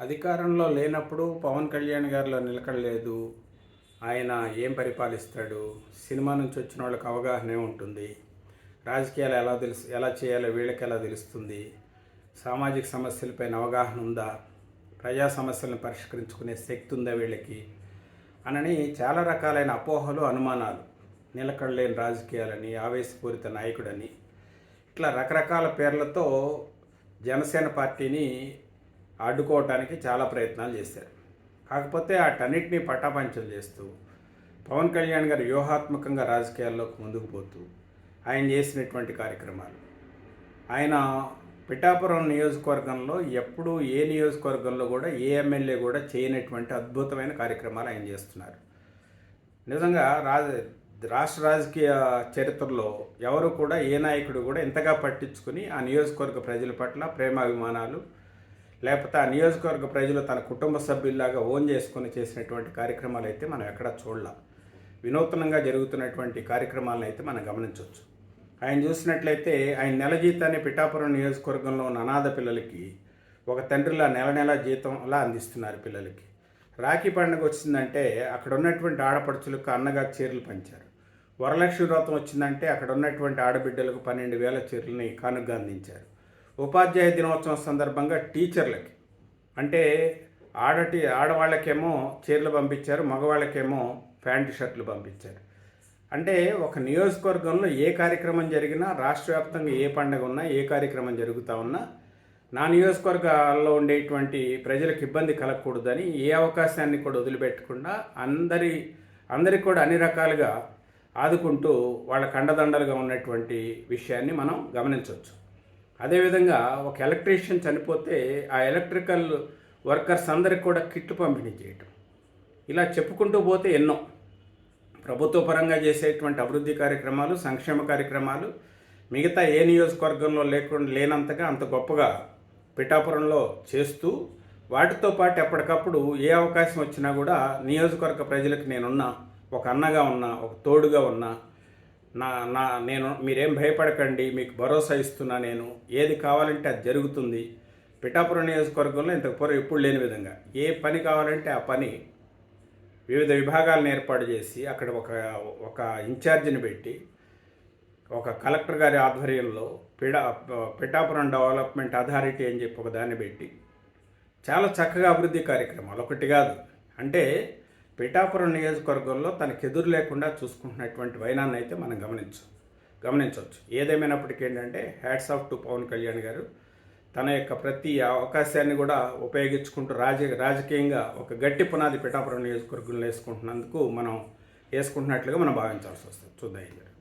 అధికారంలో లేనప్పుడు పవన్ కళ్యాణ్ గారిలో నిలకడలేదు. ఆయన ఏం పరిపాలిస్తాడు? సినిమా నుంచి వచ్చిన వాళ్ళకి అవగాహనే ఉంటుంది. రాజకీయాలు ఎలా తెలుసు ఎలా చేయాలో వీళ్ళకి ఎలా తెలుస్తుంది? సామాజిక సమస్యలపైన అవగాహన ఉందా? ప్రజా సమస్యలను పరిష్కరించుకునే శక్తి ఉందా వీళ్ళకి? అనని చాలా రకాలైన అపోహలు అనుమానాలు. నిలకడలేని రాజకీయాలని ఆవేశపూరిత నాయకుడని. ఇట్లా రకరకాల పేర్లతో జనసేన పార్టీని అడ్డుకోవటానికి చాలా ప్రయత్నాలు చేశారు. కాకపోతే వాటన్నిటినీ పటాపంచం చేస్తూ పవన్ కళ్యాణ్ గారు వ్యూహాత్మకంగా రాజకీయాల్లోకి ముందుకు పోతూ ఆయన చేసినటువంటి కార్యక్రమాలు. ఆయన పిఠాపురం నియోజకవర్గంలో ఎప్పుడు ఏ నియోజకవర్గంలో కూడా ఏ ఎమ్మెల్యే కూడా చేయనటువంటి అద్భుతమైన కార్యక్రమాలు ఆయన చేస్తున్నారు. నిజంగా రాజ రాష్ట్ర రాజకీయ చరిత్రలో ఎవరు కూడా ఏ నాయకుడు కూడా ఇంతగా పట్టించుకుని ఆ నియోజకవర్గ ప్రజల పట్ల ప్రేమాభిమానాలు లేకపోతే ఆ నియోజకవర్గ ప్రజలు తన కుటుంబ సభ్యుల్లాగా ఓన్ చేసుకొని చేసినటువంటి కార్యక్రమాలు అయితే మనం ఎక్కడా చూడలేం. వినూత్నంగా జరుగుతున్నటువంటి కార్యక్రమాలను అయితే మనం గమనించవచ్చు. ఆయన చూసినట్లయితే ఆయన నెల జీతాన్ని పిఠాపురం నియోజకవర్గంలో ఉన్న అనాథ పిల్లలకి ఒక తండ్రిలా నెల నెల జీతంలా అందిస్తున్నారు పిల్లలకి. రాఖీ పండుగ వచ్చిందంటే అక్కడ ఉన్నటువంటి ఆడపడుచులకు అన్నగా చీరలు పంచారు. వరలక్ష్మి వ్రతం వచ్చిందంటే అక్కడ ఉన్నటువంటి ఆడబిడ్డలకు పన్నెండు వేల చీరలని కానుగ్గా అందించారు. ఉపాధ్యాయ దినోత్సవం సందర్భంగా టీచర్లకి అంటే ఆడటి ఆడవాళ్ళకేమో చీరలు పంపించారు మగవాళ్ళకేమో ప్యాంటు షర్ట్లు పంపించారు. అంటే ఒక నియోజకవర్గంలో ఏ కార్యక్రమం జరిగినా రాష్ట్ర వ్యాప్తంగా ఏ పండుగ ఉన్నా ఏ కార్యక్రమం జరుగుతూ ఉన్నా నా నియోజకవర్గాల్లో ఉండేటువంటి ప్రజలకు ఇబ్బంది కలగకూడదని ఏ అవకాశాన్ని కూడా వదిలిపెట్టకుండా అందరి అందరికి కూడా అన్ని రకాలుగా ఆదుకుంటూ వాళ్ళ కండదండలుగా ఉన్నటువంటి విషయాన్ని మనం గమనించవచ్చు. అదేవిధంగా ఒక ఎలక్ట్రీషియన్ చనిపోతే ఆ ఎలక్ట్రికల్ వర్కర్స్ అందరికి కూడా కిట్ పంపిణీ చేయటం. ఇలా చెప్పుకుంటూ పోతే ఎన్నో. ప్రభుత్వ పరంగా చేసేటువంటి అభివృద్ధి కార్యక్రమాలు సంక్షేమ కార్యక్రమాలు మిగతా ఏ నియోజకవర్గంలో లేకుండా లేనంతగా అంత గొప్పగా పిఠాపురంలో చేస్తూ వాటితో పాటు ఎప్పటికప్పుడు ఏ అవకాశం వచ్చినా కూడా నియోజకవర్గ ప్రజలకు నేనున్నా ఒక అన్నగా ఉన్నా ఒక తోడుగా ఉన్నా నా నా నేను మీరేం భయపడకండి మీకు భరోసా ఇస్తున్నా నేను. ఏది కావాలంటే అది జరుగుతుంది. పిఠాపురం నియోజకవర్గంలో ఇంతకు పూర్వం ఎప్పుడు లేని విధంగా. ఏ పని కావాలంటే ఆ పని వివిధ విభాగాలను ఏర్పాటు చేసి అక్కడ ఒక ఒక ఇన్ఛార్జిని పెట్టి ఒక కలెక్టర్ గారి ఆధ్వర్యంలో పిడా పిఠాపురం డెవలప్మెంట్ అథారిటీ అని చెప్పి ఒక దాన్ని పెట్టి చాలా చక్కగా అభివృద్ధి కార్యక్రమాలు. ఒకటి కాదు. అంటే పిఠాపురం నియోజకవర్గంలో తనకు ఎదురు లేకుండా చూసుకుంటున్నటువంటి వైనాన్ని అయితే మనం గమనించు గమనించవచ్చు. ఏదేమైనప్పటికీ ఏంటంటే hats off to Pawan Kalyan garu. తన యొక్క ప్రతి అవకాశాన్ని కూడా ఉపయోగించుకుంటూ రాజ రాజకీయంగా ఒక గట్టి పునాది పిఠాపురం నియోజకవర్గంలో వేసుకుంటున్నందుకు మనం వేసుకుంటున్నట్లుగా మనం భావించాల్సి వస్తుంది. చూద్దాం గారు